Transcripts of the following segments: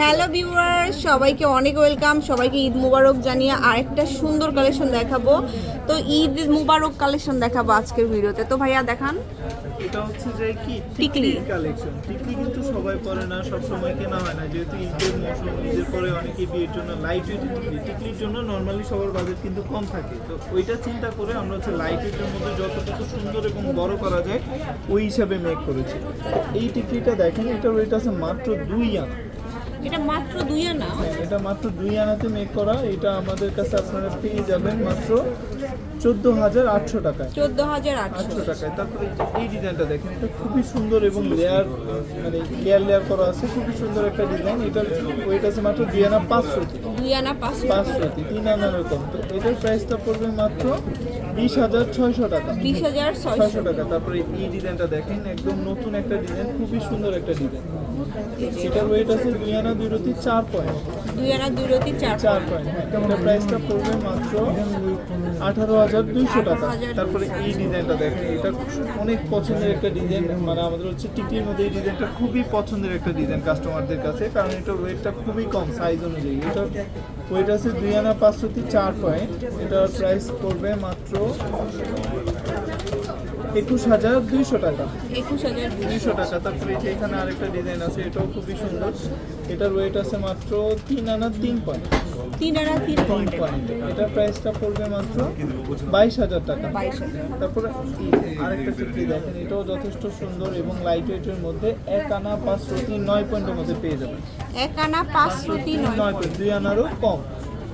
Hello viewer সবাইকে অনেক welcome সবাইকে ঈদ মুবারক জানিয়ে আরেকটা সুন্দর কালেকশন দেখাবো। তো ঈদ মুবারক কালেকশন দেখাবো আজকের ভিডিওতে। তো ভাইয়া দেখান। এটা হচ্ছে যে কি? টিকলি। কালেকশন টিকলি কিন্তু সবাই পরে না সব সময় কেনা হয় না। যেহেতু ঈদের মৌসুম ঈদের পরে অনেকে বিয়ের জন্য লাইট ওয়েট টিকলি টিকলির জন্য নর্মালি সবার বাজেট কিন্তু কম থাকে। তো ওইটা চিন্তা করে আমরা হচ্ছে লাইট ওয়েটের মধ্যে যতটুকু সুন্দর এবং বড় করা যায় ওই হিসাবে মেক করেছি। এই টিকলিটা দেখেন এটা রেট আছে মাত্র দুই আনা। এটা মাত্র দুই আনা? এটা মাত্র দুই আনাতে মেক করা। এটা আমাদের কাছে আপনারা পেয়ে যাবেন মাত্র চোদ্দ হাজার আটশো টাকায়। চোদ্দ হাজার আটশো। টাকায়। তারপরে এই ডিজাইনটা দেখেন এটা খুবই সুন্দর এবং লেয়ার মানে লেয়ার লেয়ার করা আছে। খুবই সুন্দর একটা ডিজাইন এটার ওয়েট আছে মাত্র দুই আনা পাঁচশো দুই আনা পাঁচশো। পাঁচশো তিন আনার কম তো এটার প্রাইসটা পড়বে মাত্র বিশ হাজার ছয়শো টাকা। বিশ হাজার ছয়শো। টাকা। তারপরে এই ডিজাইনটা দেখেন একদম নতুন একটা ডিজাইন খুবই সুন্দর একটা ডিজাইন। এটার ওয়েট আছে দুই আনা দুই রতি চার পয়েন্ট দুই আনা দুই রতি চার চার পয়েন্ট এটার প্রাইসটা পড়বে মাত্র আঠারো হাজার দুইশো টাকা। তারপরে এই ডিজাইনটা দেখেন এটা অনেক পছন্দের একটা ডিজাইন মানে আমাদের হচ্ছে টিকির মধ্যে এই ডিজাইনটা খুবই পছন্দের একটা ডিজাইন কাস্টমারদের কাছে কারণ এটা ওয়েটটা খুবই কম সাইজ অনুযায়ী। এটা ওয়েট আছে দুই আনা পাঁচশোটি চার পয়েন্ট এটার প্রাইস পড়বে মাত্র একুশ হাজার দুইশো টাকা। একুশ হাজার দুইশো টাকা। তারপরে যে এখানে আরেকটা ডিজাইন আছে এটাও খুবই সুন্দর। এটার ওয়েট আছে মাত্র তিন আনা তিন পয়েন্ট তিন আনা তিন পয়েন্ট এটার প্রাইসটা পড়বে মাত্র বাইশ হাজার টাকা। তারপরে আরেকটা টিকলি দেখেন এটাও যথেষ্ট সুন্দর এবং লাইট ওয়েটের মধ্যে এক আনা পাঁচশো তিন নয় পয়েন্টের মধ্যে পেয়ে যাবেন। এক আনা পাঁচশো তিন নয় পয়েন্ট দুই আনারও কম।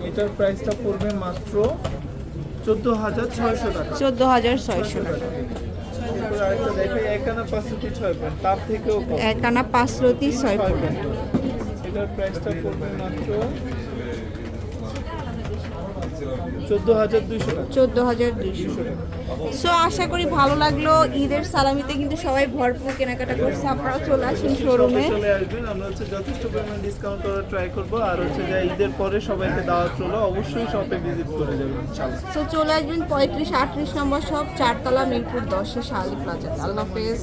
এটার প্রাইসটা পড়বে মাত্র চোদ্দ হাজার ছয়শো টাকা। চোদ্দ হাজার ছয়শো এরপরে আরেকটা দেখে এক আনা পাঁচশো তিন ছয় পয়েন্ট এটার প্রাইসটা পড়বে মাত্র চোদ্দ হাজার দুইশো সো আশা করি ভালো লাগল ঈদের সালামিতে কিন্তু সবাই ভরপুর কেনাকাটা করছে। আপনারা চলে আসুন শোরুমে চলে আসবেন আমরা হচ্ছে যথেষ্ট পরিমাণ ডিসকাউন্ট করার ট্রাই করব। আর হচ্ছে যে ঈদের পরে সবাইকে দাওয়াত চলো অবশ্যই শপে ভিজিট করে যাবেন সো চলে আসবেন পঁয়ত্রিশ আটত্রিশ নম্বর সব চারতলা মিরপুর দশে শালি প্লাজা আল্লাহ হাফেজ।